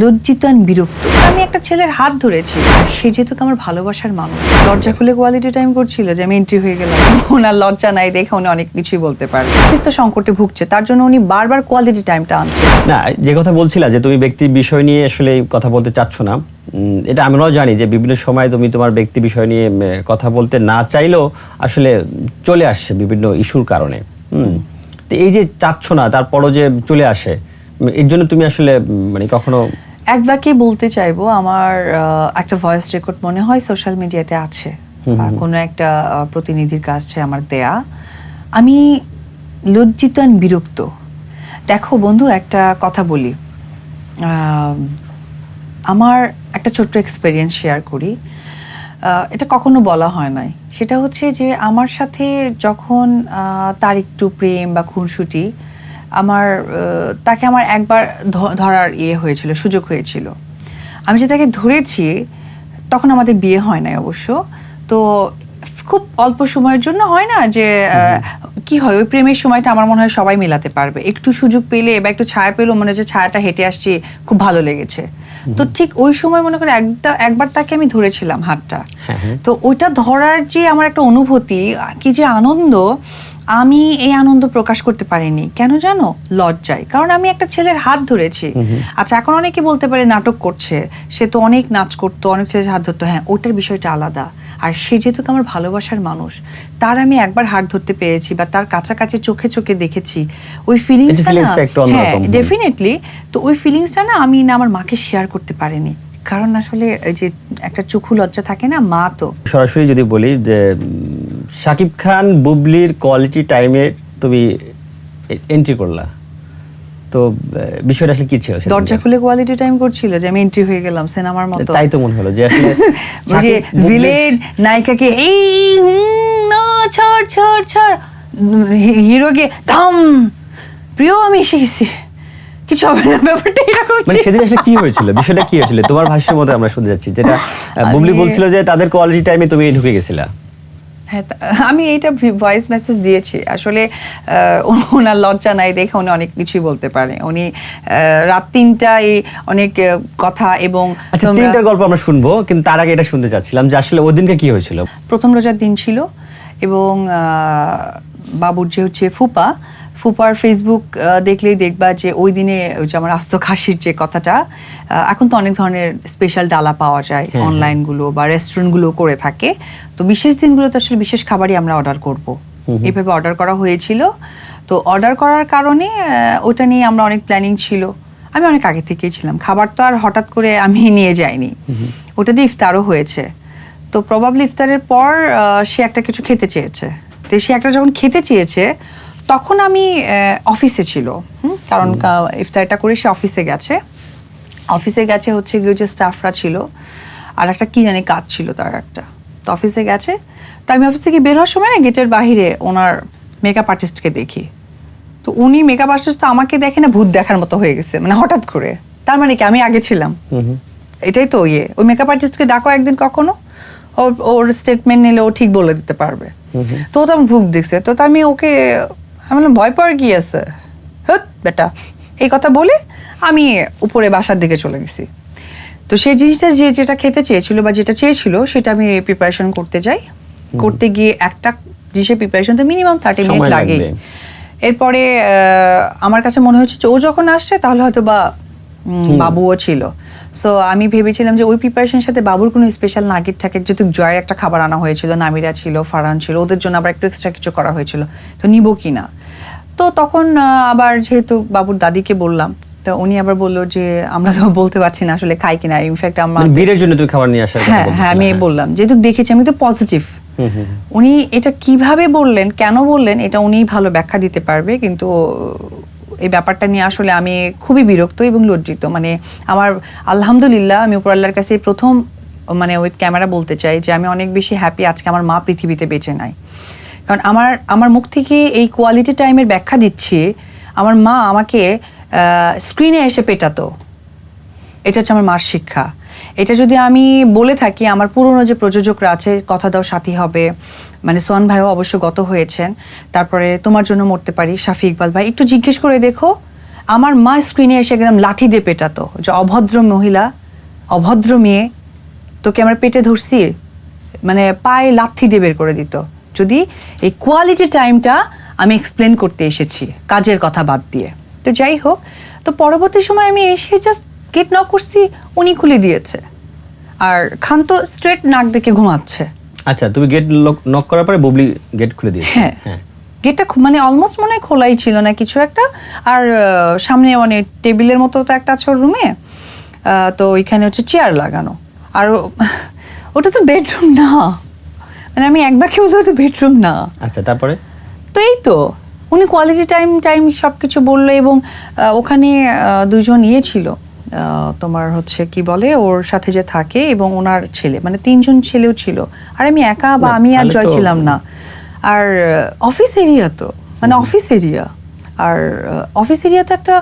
লজ্জিত আর বিরক্ত। আমি একটা ছেলের হাত ধরেছি, সে যেহেতু আমার ভালোবাসার মানুষ। দরজা খুলে কোয়ালিটি টাইম করছিল যে আমি এন্ট্রি হয়ে গেলাম। ওনার লজ্জা নাই দেখে উনি অনেক কিছুই বলতে পারবে অস্তিত্ব সংকটে ভুগছে, তার জন্য উনি বারবার কোয়ালিটি টাইমটা আনছে। না, যে কথা বলছিলা যে তুমি ব্যক্তির বিষয় নিয়ে আসলে কথা বলতে চাচ্ছ না এটা আমরাও জানি যে বিভিন্ন সময় তুমি তোমার ব্যক্তি বিষয় নিয়ে কথা বলতে না চাইলেও আসলে চলে আসছে বিভিন্ন ইস্যুর কারণে। হুম, তো এই যে চাচ্ছ না, তারপরও যে চলে আসে এর জন্য তুমি আসলে মানে কখনো এক বাক্যে বলতে চাইব আমার একটা ভয়েস রেকর্ড মনে হয় সোশ্যাল মিডিয়াতে আছে। কোনো একটা প্রতিনিধির কাছে আমার দেয়া। আমি লজ্জিত আর বিরক্ত। দেখো বন্ধু একটা কথা বলি। আমার একটা ছোট্ট এক্সপেরিয়েন্স শেয়ার করি। এটা কখনো বলা হয় নাই। সেটা হচ্ছে যে আমার সাথে যখন তার একটু প্রেম বা খুনসুটি আমার তাকে আমার একবার ধরার ইয়ে হয়েছিল সুযোগ হয়েছিল। আমি যে তাকে ধরেছি তখন আমাদের বিয়ে হয় নাই অবশ্য। তো খুব অল্প সময়ের জন্য হয় না যে কি হয়? ওই প্রেমের সময়টা আমার মনে হয় সবাই মেলাতে পারবে। একটু সুযোগ পেলে বা একটু ছায়া পেলেও মনে হয় যে ছায়াটা হেঁটে আসছি খুব ভালো লেগেছে। তো ঠিক ওই সময় মনে করে একটা একবার তাকে আমি ধরেছিলাম হাতটা। হ্যাঁ, হ্যাঁ। তো ওইটা ধরার যে আমার একটা অনুভূতি কি যে আনন্দ আমি এই আনন্দ প্রকাশ করতে পারিনি। কেন জানো? লজ্জায়। কারণ আমি একটা ছেলের হাত ধরেছি। আচ্ছা এখন অনেকে বলতে পারে নাটক করছে। সে তো অনেক নাচ করতো অনেক ছেলের হাত ধরতো। হ্যাঁ ওটার বিষয়টা আলাদা। আর সে যেহেতু আমার ভালোবাসার মানুষ তার আমি একবার হাত ধরতে পেরেছি বা তার কাছাকাছি চোখে চোখে দেখেছি। ওই ফিলিংসটা না হ্যাঁ ডেফিনেটলি তো ওই ফিলিংসটা না আমি না আমার মাকে শেয়ার করতে পারিনি। কারণ আসলে যে একটা চোখু লজ্জা থাকে না মা তো। সরাসরি যদি বলি যে শাকিব খান বুবলির কোয়ালিটি টাইমে তুমি এন্ট্রি করলা। তো বিষয়টা আসলে কি ছিল দরজা খুলে কোয়ালিটি টাইম করছিল যে আমি এন্ট্রি হয়ে গেলাম সিনেমার মতো। তাই তো মনে হলো যে আসলে যে ভিলেন নায়িকাকে এই না ছাড় ছাড় ছাড় হিরোকে থাম প্রিয় আমি এসে গেছি। কিছু হবে না ব্যাপারটা এরকম মানে সেদিন আসলে কি হয়েছিল? বিষয়টা কি হয়েছিল? তোমার ভাষ্যের মতো আমরা শুনতে যাচ্ছি যেটা বুবলি বলছিল যে তাদের কোয়ালিটি টাইমে তুমি ঢুকে গেছিলা। হ্যাঁ আমি এইটা ভয়েস মেসেজ দিয়েছি। আসলে ওনার লজ্জা নাই দেখে উনি অনেক কিছুই বলতে পারে। উনি রাত তিনটায় অনেক কথা এবং আচ্ছা তিনটার গল্প আমরা শুনব কিন্তু তার আগে এটা শুনতে চাচ্ছিলাম যে আসলে ওই দিনকে কি হয়েছিল? প্রথম রোজার দিন ছিল এবং আহ, বাবুর যে হচ্ছে ফুপা ফুপার ফেসবুক দেখলেই দেখবা যে ওই দিনে যে আমার আস্ত খাসির যে কথাটা এখন তো অনেক ধরনের স্পেশাল ডালা পাওয়া যায় হ্যাঁ। অনলাইনগুলো বা রেস্টুরেন্টগুলো করে থাকে। তো বিশেষ দিনগুলোতে আসলে বিশেষ খাবারই আমরা অর্ডার করব। এইভাবে অর্ডার করা হয়েছিল। তো অর্ডার করার কারণে ওটা নিয়ে আমরা অনেক প্ল্যানিং ছিল। আমি অনেক আগে থেকেই ছিলাম। খাবার তো আর হঠাৎ করে আমি নিয়ে যাইনি। ওটা দিয়ে ইফতারও হয়েছে। তো প্রবাবলি ইফতারের পর সে একটা কিছু খেতে চেয়েছে। তো সে একটা যখন খেতে চেয়েছে তখন আমি অফিসে ছিল। কারণ ইফতারটা করে সে অফিসে গেছে। অফিসে গেছে হচ্ছে গিয়ে যে স্টাফরা ছিল। আর একটা কি জানি কাজ ছিল তার একটা। তো অফিসে গেছে। তো আমি অফিস থেকে বের হওয়ার সময় না গেটের বাইরে ওনার মেকআপ আর্টিস্টকে দেখি। তো উনি মেকআপ আর্টিস্ট তো আমাকে দেখে না ভূত দেখার মতো হয়ে গেছে মানে হঠাৎ করে। তার মানে কি আমি আগে ছিলাম। এটাই তো ইয়ে। ওই মেকআপ আর্টিস্টকে ডাকো একদিন কখনো ওর ওর স্টেটমেন্ট নিলে ও ঠিক বলে দিতে পারবে। তো ও তো আমার ভুক দেখছে। তো তো আমি ওকে আমি বললাম ভয় পাওয়ার কি আছে? হত বেটা এই কথা বলে আমি উপরে বাসার দিকে চলে গেছি। তো সেই জিনিসটা যে যেটা খেতে চেয়েছিল বা যেটা চেয়েছিল সেটা আমি প্রিপারেশন করতে যাই। করতে গিয়ে একটা জিনিসের প্রিপারেশন তো মিনিমাম থার্টি মিনিট লাগে এরপরে আহ, আমার কাছে মনে হচ্ছে যে ও যখন আসছে তাহলে হয়তো বা বাবুও ছিল। সো আমি ভেবেছিলাম যে ওই প্রিপারেশনের সাথে বাবুর কোনো স্পেশাল নাগিট থাকে যেহেতু জয়ের একটা খাবার আনা হয়েছিল নামিরা ছিল ফারহান ছিল ওদের জন্য আবার একটু এক্সট্রা কিছু করা হয়েছিল। তো নিব কি না? তো তখন আবার যেহেতু বাবুর দাদিকে বললাম তো উনি আবার বলল যে আমরা তো বলতে পারছি না আসলে খাই কিনা ইনফ্যাক্ট আমরা মানে ভিড়ের জন্য তুমি খাবার নিয়ে হ্যাঁ হ্যাঁ আমি হ্যাঁ। বললাম যেহেতু দেখেছি আমি তো পজিটিভ উনি এটা কীভাবে বললেন কেন বললেন এটা উনিই ভালো ব্যাখ্যা দিতে পারবে কিন্তু এই ব্যাপারটা নিয়ে আসলে আমি খুবই বিরক্ত এবং লজ্জিত। মানে আমার আলহামদুলিল্লাহ আমি উপর আল্লাহর কাছে প্রথম মানে উইথ ক্যামেরা বলতে চাই যে আমি অনেক বেশি হ্যাপি আজকে আমার মা পৃথিবীতে বেঁচে নাই। কারণ আমার আমার মুখ থেকে এই কোয়ালিটি টাইমের ব্যাখ্যা দিচ্ছি, আমার মা আমাকে স্ক্রিনে এসে পেটাতো। এটা হচ্ছে আমার মার শিক্ষা। এটা যদি আমি বলে থাকি, আমার পুরনো যে প্রযোজকরা আছে, কথা দাও সাথী হবে মানে সোহান ভাইও অবশ্য গত হয়েছেন, তারপরে তোমার জন্য মরতে পারি, শাফি ইকবাল ভাই, একটু জিজ্ঞেস করে দেখো, আমার মা স্ক্রিনে এসে একদম লাঠি দিয়ে পেটাতো, যে অভদ্র মহিলা, অভদ্র মেয়ে, তোকে আমার পেটে ধরছি মানে পায়ে লাথি দিয়ে বের করে দিত। যদি এই কোয়ালিটি টাইমটা আমি এক্সপ্লেন করতে এসেছি, কাজের কথা বাদ দিয়ে। তো যাই হোক, তো পরবর্তী সময় আমি এসে জাস্ট গেট নক করছি উনি খুলে দিয়েছে। আর খান তো স্ট্রেট নাক দেখে ঘুমাচ্ছে। আচ্ছা তুমি গেট নক করার পরে বুবলি গেট খুলে দিয়েছে। হ্যাঁ। গেটটা খু- মানে অলমোস্ট মনে হয় খোলাই ছিল না কিছু একটা। আর সামনে মানে টেবিলের মতো তো একটা আছে রুমে তো ওইখানে হচ্ছে চেয়ার লাগানো। আর ওটা তো বেডরুম না। মানে আমি একবার কেউ তো বেডরুম না। আচ্ছা তারপরে? তো এই তো। উনি কোয়ালিটি টাইম টাইম সব কিছু বলল এবং ওখানে দুজন ইয়ে ছিল। তোমার হচ্ছে কি বলে ওর সাথে যে থাকে এবং ওনার ছেলে মানে তিনজন ছেলেও ছিল। আর আমি একা বা আমি আর জয় ছিলাম না। আর অফিস এরিয়া তো মানে অফিস এরিয়া আর অফিস এরিয়া তো একটা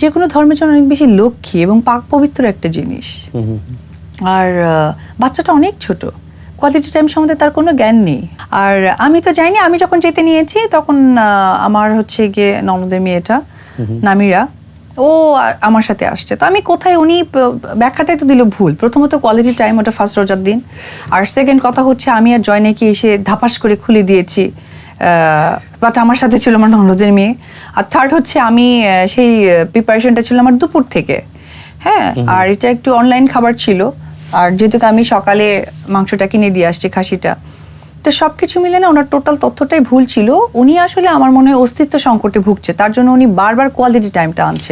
যে কোনো ধর্মের জন্য অনেক বেশি লক্ষ্মী এবং পাক পবিত্র একটা জিনিস। আর বাচ্চাটা অনেক ছোট। কোয়ালিটি টাইম সম্বন্ধে তার কোনো জ্ঞান নেই। আর আমি তো যাইনি আমি যখন যেতে নিয়েছি তখন আমার হচ্ছে গিয়ে ননদের মেয়েটা নামিরা। ও আমার সাথে আসছে। তো আমি কোথায় উনি ব্যাখ্যাটাই তো দিল ভুল। প্রথমত কোয়ালিটি টাইম ওটা ফার্স্ট রোজার দিন। আর সেকেন্ড কথা হচ্ছে আমি আর জয় নাকি এসে ধাপাস করে খুলে দিয়েছি। বাট আমার সাথে ছিল আমার ননদের মেয়ে। আর থার্ড হচ্ছে আমি সেই প্রিপারেশনটা ছিল আমার দুপুর থেকে। হ্যাঁ আর এটা একটু অনলাইন খাবার ছিল। আর যেহেতু আমি সকালে মাংসটা কিনে দিয়ে আসছি খাসিটা। তো সব কিছু মিলে না ওনার টোটাল তথ্যটাই ভুল ছিল। উনি আসলে আমার মনে হয় অস্তিত্ব সংকটে ভুগছে। তার জন্য উনি বারবার কোয়ালিটি টাইমটা আনছে।